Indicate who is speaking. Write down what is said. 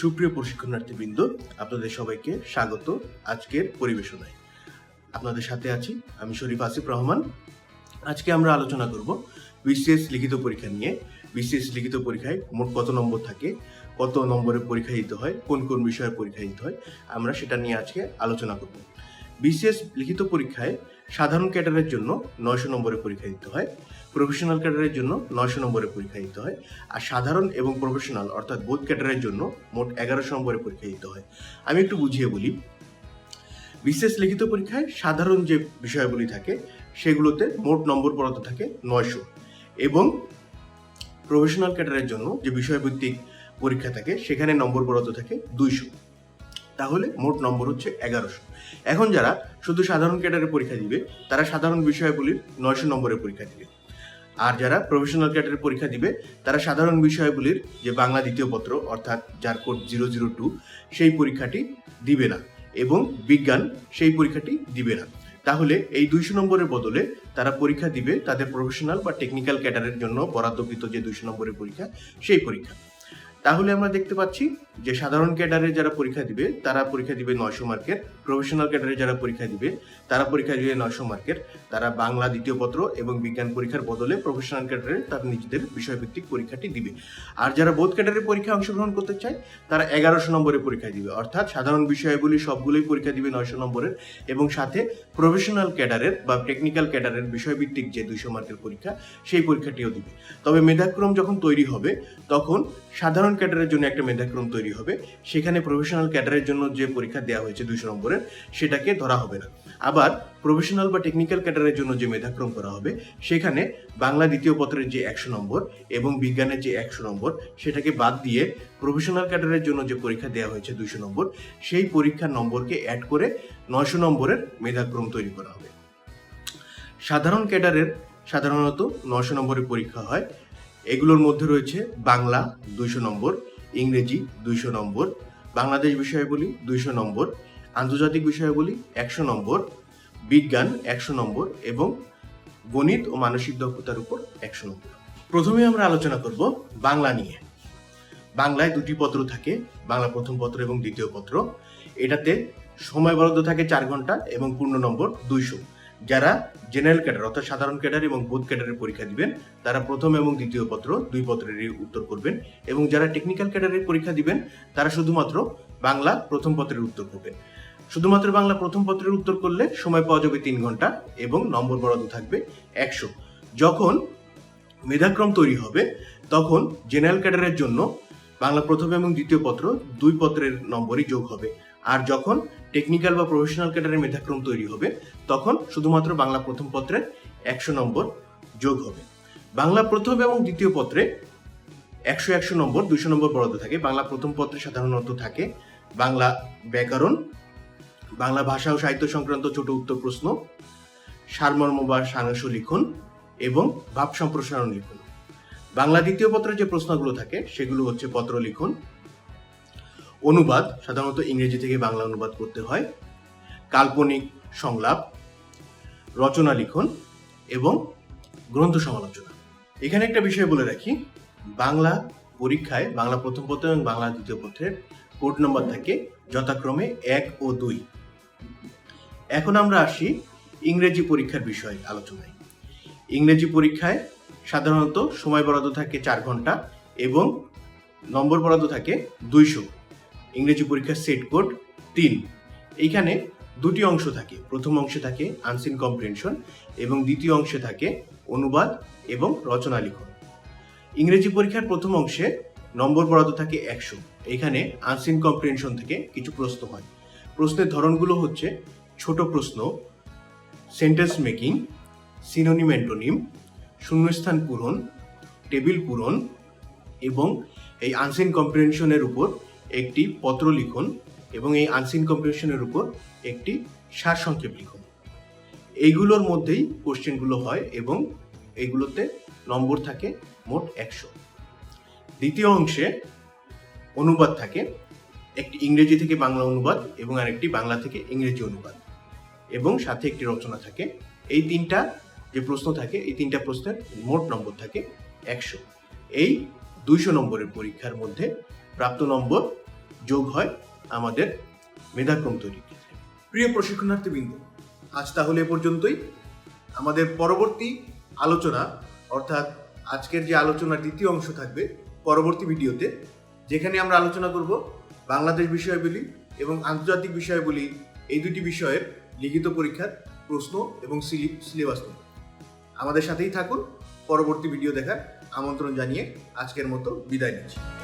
Speaker 1: সুপ্রিয় প্রশিক্ষণার্থীবৃন্দ, আপনাদের সবাইকে স্বাগত আজকের পরিবেশনায়। আপনাদের সাথে আছি আমি শরীফ আসিফ রহমান। আজকে আমরা আলোচনা করব বিসিএস লিখিত পরীক্ষা নিয়ে। বিসিএস লিখিত পরীক্ষায় মোট কত নম্বর থাকে, কত নম্বরে পরীক্ষা দিতে হয়, কোন কোন বিষয়ে পরীক্ষা দিতে হয়, আমরা সেটা নিয়ে আজকে আলোচনা করব। বিসিএস লিখিত পরীক্ষায় সাধারণ ক্যাডারের জন্য নয়শো নম্বরে পরীক্ষা দিতে হয় প্রফেশনাল ক্যাডারের জন্য নয়শো নম্বরে পরীক্ষা দিতে হয়। আর সাধারণ এবং প্রফেশনাল অর্থাৎ বোধ ক্যাডারের জন্য মোট এগারোশো নম্বরে পরীক্ষা দিতে হয়। আমি একটু বুঝিয়ে বলি, বিশেষ লিখিত পরীক্ষায় সাধারণ যে বিষয়গুলি থাকে, সেগুলোতে মোট নম্বর বরাদ্দ থাকে নয়শো। এবং প্রফেশনাল ক্যাডারের জন্য যে বিষয়ভিত্তিক পরীক্ষা থাকে, সেখানে নম্বর বরাদ্দ থাকে দুইশো। তাহলে মোট নম্বর হচ্ছে এগারোশো। এখন যারা শুধু সাধারণ ক্যাডারে পরীক্ষা দিবে, তারা সাধারণ বিষয়গুলির নয়শো নম্বরের পরীক্ষা দিবে। আর যারা প্রফেশনাল ক্যাডারে পরীক্ষা দিবে, তারা সাধারণ বিষয়গুলির যে বাংলা দ্বিতীয় পত্র, অর্থাৎ যার কোড জিরো জিরো টু সেই পরীক্ষাটি দিবে না এবং বিজ্ঞান সেই পরীক্ষাটি দিবে না। তাহলে এই দুইশো নম্বরের বদলে তারা পরীক্ষা দিবে তাদের প্রফেশনাল বা টেকনিক্যাল ক্যাডারের জন্য বরাদ্দকৃত যে দুইশো নম্বরের পরীক্ষা, সেই পরীক্ষা। তাহলে আমরা দেখতে পাচ্ছি যে সাধারণ ক্যাডারে যারা পরীক্ষা দিবে, তারা পরীক্ষা দিবে নয়শো মার্কের। প্রফেশনাল ক্যাডারে যারা পরীক্ষা দিবে, তারা পরীক্ষা দিবে নয়শো মার্কের। তারা বাংলা দ্বিতীয় পত্র এবং বিজ্ঞান পরীক্ষার বদলে প্রফেশনাল ক্যাডারে তার নিজেদের বিষয়ভিত্তিক পরীক্ষাটি দিবে। আর যারা বোধ ক্যাডারের পরীক্ষায় অংশগ্রহণ করতে চায়, তারা এগারোশো নম্বরে পরীক্ষা দিবে। অর্থাৎ সাধারণ বিষয়গুলি সবগুলোই পরীক্ষা দিবে নয়শো নম্বরের। এবং সাথে প্রফেশনাল ক্যাডারের বা টেকনিক্যাল ক্যাডারের বিষয়ভিত্তিক যে দুইশো মার্কের পরীক্ষা, সেই পরীক্ষাটিও দিবে। তবে মেধাক্রম যখন তৈরি হবে, তখন সাধারণ ক্যাডারের জন্য একটা মেধাক্রম তৈরি হবে, সেখানে প্রফেশনাল ক্যাডারের জন্য যে পরীক্ষা দেওয়া হয়েছে দুইশো নম্বরের, সেটাকে ধরা হবে না। আবার প্রফেশনাল বা টেকনিক্যাল ক্যাডারের জন্য যে মেধাক্রম করা হবে, সেখানে বাংলা দ্বিতীয় পত্রের যে একশো নম্বর এবং বিজ্ঞানের যে একশো নম্বর, সেটাকে বাদ দিয়ে প্রফেশনাল ক্যাডারের জন্য যে পরীক্ষা দেওয়া হয়েছে দুইশো নম্বর, সেই পরীক্ষার নম্বরকে অ্যাড করে নয়শো নম্বরের মেধাক্রম তৈরি করা হবে। সাধারণ ক্যাডারের সাধারণত নয়শো নম্বরের পরীক্ষা হয়। এগুলোর মধ্যে রয়েছে বাংলা দুইশো নম্বর ইংরেজি দুইশো নম্বর, বাংলাদেশ বিষয়াবলী দুইশো নম্বর, আন্তর্জাতিক বিষয়াবলী একশো নম্বর, বিজ্ঞান একশো নম্বর এবং গণিত ও মানসিক দক্ষতার উপর একশো নম্বর। প্রথমে আমরা আলোচনা করব বাংলা নিয়ে। বাংলায় দুটি পত্র থাকে, বাংলা প্রথম পত্র এবং দ্বিতীয় পত্র। এটাতে সময় বরাদ্দ থাকে চার ঘণ্টা এবং পূর্ণ নম্বর দুইশো। যারা জেনারেল ক্যাডার অর্থাৎ সাধারণ ক্যাডার এবং বুথ ক্যাডারের পরীক্ষা দিবেন, তারা প্রথম এবং দ্বিতীয় পত্র, দুই পত্রেরই উত্তর করবেন এবং যারা টেকনিক্যাল ক্যাডারের পরীক্ষা দিবেন, তারা শুধুমাত্র বাংলা প্রথম পত্রের উত্তর করবেন। শুধুমাত্র বাংলা প্রথম পত্রের উত্তর করলে সময় পাওয়া যাবে তিন ঘণ্টা এবং নম্বর বরাদ্দ থাকবে একশো। যখন মেধাক্রম তৈরি হবে, তখন জেনারেল ক্যাডারের জন্য বাংলা প্রথম এবং দ্বিতীয় পত্র দুই পত্রের নম্বরই যোগ হবে। আর যখন টেকনিক্যাল বা প্রফেশনাল ক্যাডারের মেধাক্রম তৈরি হবে, তখন শুধুমাত্র বাংলা প্রথম পত্রে একশো নম্বর যোগ হবে। বাংলা প্রথম এবং দ্বিতীয় পত্রে একশো একশো নম্বর দুশো নম্বর বরাদ্দ থাকে। বাংলা প্রথম পত্রে সাধারণত থাকে বাংলা ব্যাকরণ, বাংলা ভাষা ও সাহিত্য সংক্রান্ত ছোট উত্তর প্রশ্ন, সারমর্ম বা সারাংশ লিখন এবং ভাব সম্প্রসারণ লিখন। বাংলা দ্বিতীয় পত্রের যে প্রশ্নগুলো থাকে, সেগুলো হচ্ছে পত্র লিখন অনুবাদ, সাধারণত ইংরেজি থেকে বাংলা অনুবাদ করতে হয়, কাল্পনিক সংলাপ, রচনা লিখন এবং গ্রন্থ সমালোচনা। এখানে একটা বিষয় বলে রাখি, বাংলা পরীক্ষায়, বাংলা প্রথম পত্র এবং বাংলা দ্বিতীয় পত্রের কোড নম্বর থাকে যথাক্রমে এক ও দুই। এখন আমরা আসি ইংরেজি পরীক্ষার বিষয়ে আলোচনায়। ইংরেজি পরীক্ষায় সাধারণত সময় বরাদ্দ থাকে চার ঘণ্টা এবং নম্বর বরাদ্দ থাকে দুইশো। ইংরেজি পরীক্ষার সেট কোড তিন। এইখানে দুটি অংশ থাকে। প্রথম অংশে থাকে আনসিন কম্প্রিহেনশন এবং দ্বিতীয় অংশে থাকে অনুবাদ এবং রচনা লিখন। ইংরেজি পরীক্ষার প্রথম অংশে নম্বর বরাদ্দ থাকে একশো। এখানে আনসিন কম্প্রিহেনশন থেকে কিছু প্রশ্ন হয়। প্রশ্নের ধরনগুলো হচ্ছে ছোট প্রশ্ন সেন্টেন্স মেকিং সিনোনিম অ্যান্টোনিম শূন্যস্থান পূরণ টেবিল পূরণ এবং এই আনসিন কম্প্রিহেনশনের উপর একটি পত্র লিখন এবং এই আনসিন কম্পিটিশনের উপর একটি সারসংক্ষেপ লিখন। এইগুলোর মধ্যেই কোশ্চেনগুলো হয় এবং এইগুলোতে নম্বর থাকে মোট একশো। দ্বিতীয় অংশে অনুবাদ থাকে, একটি ইংরেজি থেকে বাংলা অনুবাদ এবং আরেকটি বাংলা থেকে ইংরেজি অনুবাদ এবং সাথে একটি রচনা থাকে। এই তিনটা যে প্রশ্ন থাকে, এই তিনটা প্রশ্নের মোট নম্বর থাকে একশো। এই দুইশো নম্বরের পরীক্ষার মধ্যে প্রাপ্ত নম্বর যোগ হয় আমাদের মেধাক্রম তৈরিতে
Speaker 2: প্রিয় প্রশিক্ষণার্থীবৃন্দ, আজ তাহলে এ পর্যন্তই। আমাদের পরবর্তী আলোচনা, অর্থাৎ আজকের যে আলোচনার দ্বিতীয় অংশ থাকবে, পরবর্তী ভিডিওতে, যেখানে আমরা আলোচনা করব বাংলাদেশ বিষয়গুলি এবং আন্তর্জাতিক বিষয়গুলি এই দুটি বিষয়ের লিখিত পরীক্ষার প্রশ্ন এবং সিলি- সিলেবাস নিয়ে। আমাদের সাথেই থাকুন। পরবর্তী ভিডিও দেখার আমন্ত্রণ জানিয়ে আজকের মতো বিদায় নিচ্ছি।